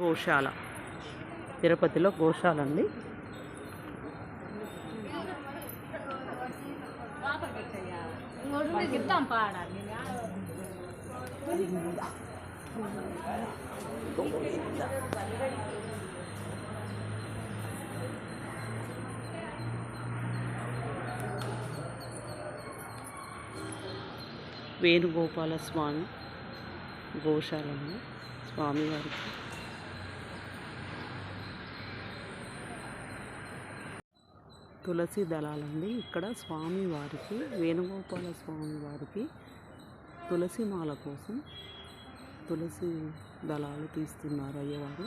గోశాల. తిరుపతిలో గోశాల అండి. పాడాలి వేణుగోపాల స్వామి గోశాల స్వామివారికి తులసి దళాలండి. ఇక్కడ స్వామి వారికి వేణుగోపాల స్వామి వారికి తులసి మాల కోసం తులసి దళాలు తీస్తున్నారు అయ్యవారు